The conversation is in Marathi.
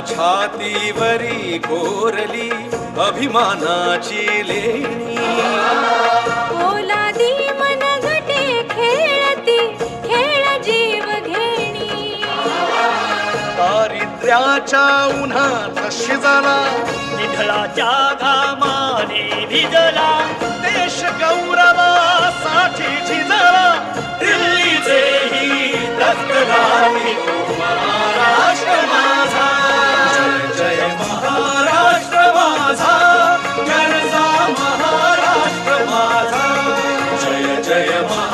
छातीवरी कोरली अभिमानाची लेणी. ओलादी मन घटे खेळती खेळ जीव घेणी. दारिद्र्याच्या उन्हात शिजला निधळाच्या घामाने जय जय महाराष्ट्र